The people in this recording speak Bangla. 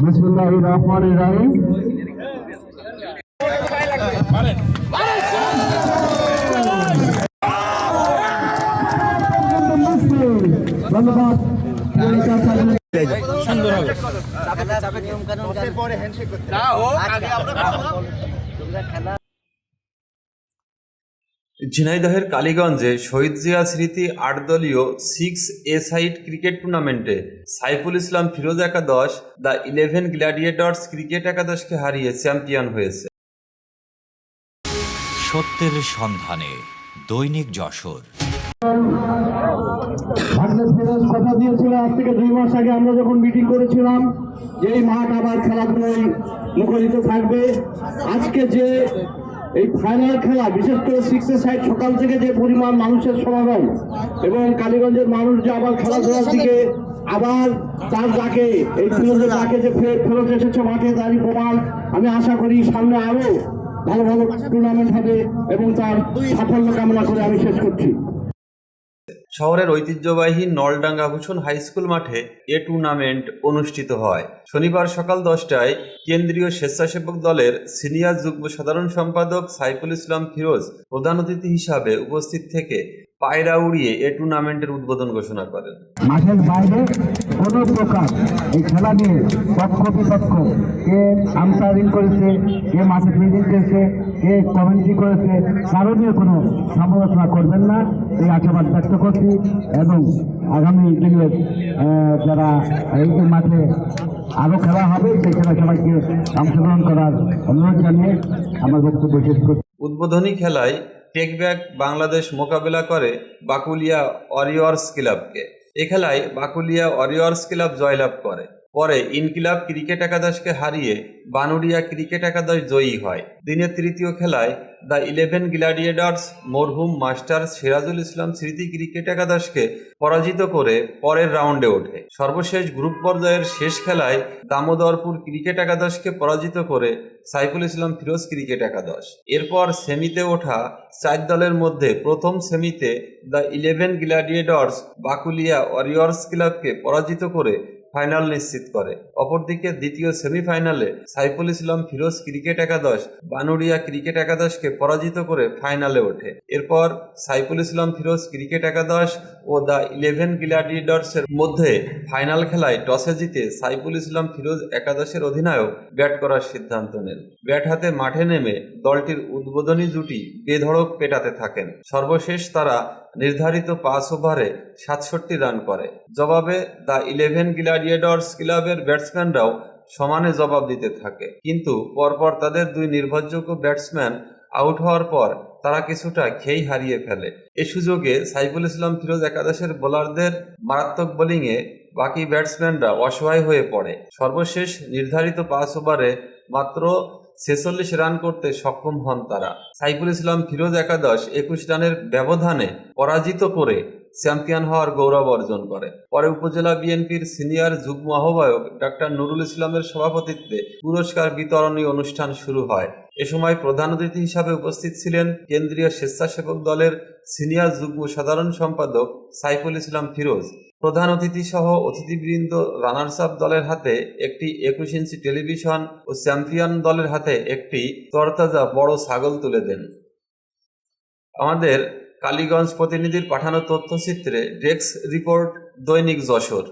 বিসমুল্লাহির রহমানির রহিম। ধন্যবাদ ঝিনাইদহের কালীগঞ্জে শহীদ জিয়া স্মৃতি আটদলীয় সিক্স এ সাইড ক্রিকেট টুর্নামেন্টে সাইফুল ইসলাম ফিরোজ একাদশ দ্য ইলেভেন গ্ল্যাডিয়েটর্স ক্রিকেট একাদশকে হারিয়ে চ্যাম্পিয়ন হয়েছে। সত্যের সন্ধানে দৈনিক যশোর। ফিরোজ কথা দিয়েছিল আজ থেকে দুই মাস আগে আমরা যখন মিটিং করেছিলাম যে এই মাঠ আবার খেলাধুলায় মুখরিত থাকবে আজকে যে এই ফাইনাল খেলা বিশেষ করে সিক্সের সাইড সকাল থেকে যে পরিমাণ মানুষের সমাগম এবং কালীগঞ্জের মানুষ যে আবার খেলাধুলার দিকে আবার তার ডাকে এই ফিরোজের ডাকে যে ফেরত এসেছে মাঠে তারই প্রমাণ আমি আশা করি সামনে আরও ভালো ভালো টুর্নামেন্ট হবে এবং তার সাফল্য কামনা করে আমি শেষ করছি। শহরের ঐতিহ্যবাহী নলডাঙ্গা ভূষণ হাই স্কুল মাঠে এ টুর্নামেন্ট অনুষ্ঠিত হয়। শনিবার সকাল দশটায় কেন্দ্রীয় স্বেচ্ছাসেবক দলের সিনিয়র যুগ্ম সাধারণ সম্পাদক সাইফুল ইসলাম ফিরোজ প্রধান অতিথি হিসাবে উপস্থিত থেকে পায়রা উড়িয়ে এ টুর্নামেন্টের উদ্বোধন ঘোষণা করেন। মাঠের বাইরে কোনো প্রকার এই খেলা নিয়ে পক্ষ বিপক্ষ কে আম্পায়ারিং করেছে কে মাঠে ফিল্ডিং করেছে কে কমেন্ট্রি করেছে কারও নিয়ে কোনো সমালোচনা করবেন না। এই আশাবাদ ব্যক্ত করছি এবং আগামী দিনের যারা এই মাঠে আরও খেলা হবে সেই খেলা সবাইকে অংশগ্রহণ করার অনুরোধ জানিয়ে আমার বক্তব্য শেষ করছি। উদ্বোধনী খেলায় টেকব্যাক বাংলাদেশ মোকাবেলা করে বাকুলিয়া ওয়ারিয়র্স ক্লাবকে এ খেলায় বাকুলিয়া ওয়ারিয়র্স ক্লাব জয়লাভ করে। পরে ইনকিলাব ক্রিকেট একাদশকে হারিয়ে বানুরিয়া ক্রিকেট একাদশ জয়ী হয়। দিনের তৃতীয় খেলায় দ্য ইলেভেন গ্ল্যাডিয়েটার্স মরহুম মাস্টার সিরাজুল ইসলাম স্মৃতি ক্রিকেট একাদশকে পরাজিত করে পরের রাউন্ডে ওঠে। সর্বশেষ গ্রুপ পর্যায়ের শেষ খেলায় দামোদরপুর ক্রিকেট একাদশকে পরাজিত করে সাইফুল ইসলাম ফিরোজ ক্রিকেট একাদশ। এরপর সেমিতে ওঠা চার দলের মধ্যে প্রথম সেমিতে the eleven gladiators Bakulia warriors ক্লাবকে পরাজিত করে ফাইনাল নিশ্চিত করে। অপরদিকে দ্বিতীয় সেমিফাইনালে সাইফুল ইসলাম ফিরোজ ক্রিকেট একাদশ, বানুরিয়া ক্রিকেট একাদশকে পরাজিত করে ফাইনালে ওঠে। এরপর সাইফুল ইসলাম ফিরোজ ক্রিকেট একাদশ ও দ্য ইলেভেন গ্ল্যাডিয়েটর্সের মধ্যে ফাইনাল খেলায় টসে জিতে সাইফুল ইসলাম ফিরোজ একাদশের অধিনায়ক ব্যাট করার সিদ্ধান্ত নেন। ব্যাট হাতে মাঠে নেমে দলটির উদ্বোধনী জুটি বেধড়ক পেটাতে থাকেন। সর্বশেষ তারা নির্ধারিত পাঁচ ওভারে সাতষট্টি রান করে। জবাবে দ্য ইলেভেন গ্ল্যাডিয়েটর্স ক্লাবের ব্যাটসম্যানরাও সমানে জবাব দিতে থাকে। কিন্তু পরপর তাদের দুই নির্ভরযোগ্য ব্যাটসম্যান আউট হওয়ার পর তারা কিছুটা খেই হারিয়ে ফেলে। এ সুযোগে সাইফুল ইসলাম ফিরোজ একাদশের বোলারদের মারাত্মক বোলিংয়ে বাকি ব্যাটসম্যানরা অসহায় হয়ে পড়ে। সর্বশেষ নির্ধারিত পাঁচ ওভারে মাত্র ছেচল্লিশ রান করতে সক্ষম হন তারা। সাইফুল ইসলাম, ফিরোজ একাদশ একুশ রানের ব্যবধানে পরাজিত করে চ্যাম্পিয়ন হওয়ার গৌরব অর্জন করে। পরে উপজেলা বিএনপির সিনিয়র যুগ্ম আহ্বায়ক ডাক্তার নুরুল ইসলামের সভাপতিত্বে পুরস্কার বিতরণী অনুষ্ঠান শুরু হয়। এ সময় প্রধান অতিথি হিসাবে উপস্থিত ছিলেন কেন্দ্রীয় স্বেচ্ছাসেবক দলের সিনিয়র যুগ্ম সাধারণ সম্পাদক সাইফুল ইসলাম ফিরোজ। প্রধান অতিথি সহ অতিথিবৃন্দ রানার্স আপ দলের হাতে একটি একুশ ইঞ্চি টেলিভিশন ও চ্যাম্পিয়ন দলের হাতে একটি তরতাজা বড় ছাগল তুলে দেন। আমাদের কালীগঞ্জ প্রতিনিধির পাঠানো তথ্যচিত্রে ডেস্ক রিপোর্ট দৈনিক যশোর।